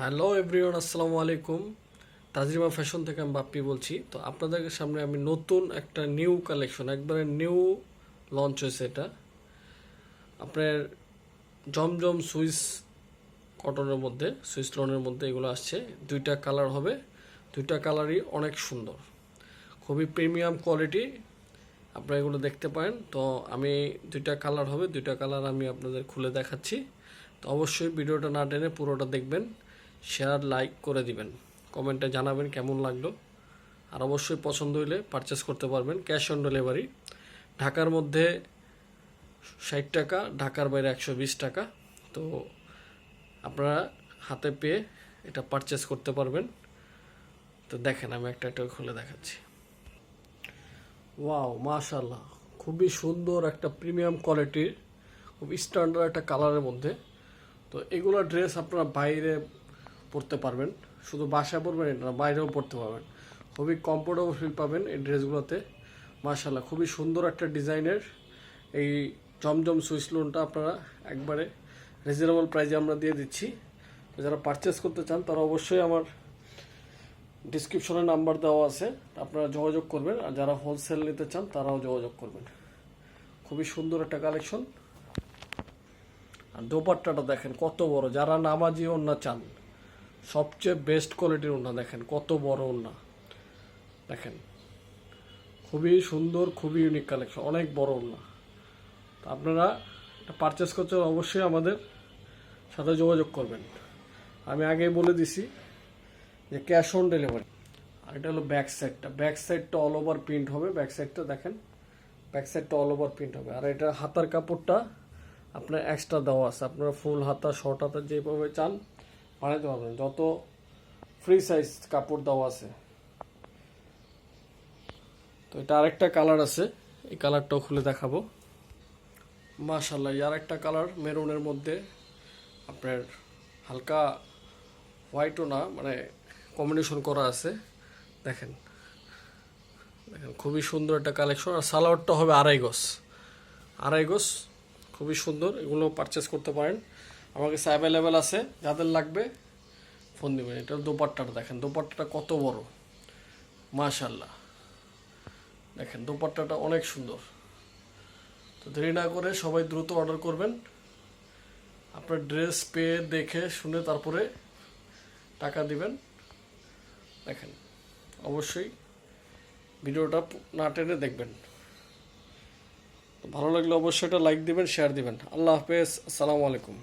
Hello everyone, আসসালামু আলাইকুম। তাজরিমা fashion থেকে আমি বাপ্পি বলছি। তো আপনাদের সামনে আমি নতুন একটা নিউ কালেকশন, একবারে নিউ লঞ্চ হয়েছে এটা। আপনার জমজম সুইস কটনের মধ্যে, সুইস লনের মধ্যে এগুলো আসছে। দুইটা কালার হবে। দুইটা কালারই অনেক সুন্দর। খুবই প্রিমিয়াম কোয়ালিটি আপনারা এগুলো দেখতে পারেন। তো আমি দুইটা কালার হবে। দুইটা কালার আমি আপনাদের খুলে দেখাচ্ছি। তো অবশ্যই ভিডিওটা না টেনে পুরোটা দেখবেন। শেয়ার লাইক করে দিবেন। কমেন্টে জানাবেন কেমন লাগল। আর অবশ্যই পছন্দ হইলে পারচেস করতে পারবেন ক্যাশ অন ডেলিভারি ঢাকার মধ্যে ষাট টাকা, ঢাকার বাইরে একশো বিশ টাকা। তো আপনারা হাতে পেয়ে এটা পারচেস করতে পারবেন। তো দেখেন, আমি একটা একটা খুলে দেখাচ্ছি। ওয়াও মাশাল্লাহ খুবই সুন্দর একটা প্রিমিয়াম কোয়ালিটির খুব স্ট্যান্ডার্ড একটা কালারের মধ্যে। তো এগুলো ড্রেস আপনারা বাইরে পরতে পারবেন। শুধু বাসায় পড়বেন না, বাইরেও পরতে পারবেন। খুবই কমফোর্টেবল ফিল পাবেন এই ড্রেসগুলোতে। মাশাল্লাহ খুবই সুন্দর একটা ডিজাইনের এই জমজম সুইচ লোনটা আপনারা একবারে রিজনেবল প্রাইজে আমরা দিয়ে দিচ্ছি। যারা পারচেস করতে চান তারা অবশ্যই আমার ডিসক্রিপশনে নাম্বার দেওয়া আছে। আপনারা যোগাযোগ করবেন আর যারা হোলসেল নিতে চান তারাও যোগাযোগ করবেন। খুবই সুন্দর একটা কালেকশন আর দোপাট্টাটা দেখেন কত বড়। যারা নামাজি ওন্না চান সবচেয়ে বেস্ট কোয়ালিটির ওন্না দেখেন, কত বড় ওন্না দেখেন, খুবই সুন্দর, খুবই ইউনিক কালেকশন অনেক বড় ওন্না তো আপনারা এটা পারচেস করতে অবশ্যই আমাদের সাথে যোগাযোগ করবেন। আমি আগেই বলে দিছি যে ক্যাশ অন ডেলিভারি আর এটা হলো ব্যাক সাইডটা ব্যাক সাইডটা অল ওভার প্রিন্ট হবে। ব্যাক সাইডটা দেখেন ব্যাক সাইডটা অল ওভার প্রিন্ট হবে। আর এটা হাতার কাপড়টা আপনার এক্সট্রা দেওয়া আছে। আপনারা ফুল হাতা শর্ট হাতা যেভাবে চান বানাইতে পারবেন। যত ফ্রি সাইজ কাপড় দেওয়া আছে। তো এটা আরেকটা কালার আছে। এই কালারটাও খুলে দেখাবো। মাশাল্লাহ আর একটা কালার মেরুনের মধ্যে। আপনার হালকা হোয়াইটও না মানে কম্বিনেশন করা আছে। দেখেন। দেখেন, খুবই সুন্দর একটা কালেকশন আর সালোয়ারটা হবে আড়াই গজ। আড়াই গজ, খুবই সুন্দর। এগুলো পারচেস করতে পারেন। আমার কাছে অ্যাভেলেবেল আছে, যাদের লাগবে ফোন দিবেন। এটা দোপাট্টাটা দেখেন, দোপাট্টাটা কত বড়। মাশাল্লাহ দেখেন, দোপাট্টাটা অনেক সুন্দর। তো দেরি না করে সবাই দ্রুত অর্ডার করবেন। আপনার ড্রেস পেয়ে, দেখে, শুনে তারপরে টাকা দিবেন। দেখেন, অবশ্যই ভিডিওটা না টেনে দেখবেন। ভালো লাগলে অবশ্যই এটা লাইক দিবেন শেয়ার দিবেন। আল্লাহ হাফেজ, আসসালামু আলাইকুম।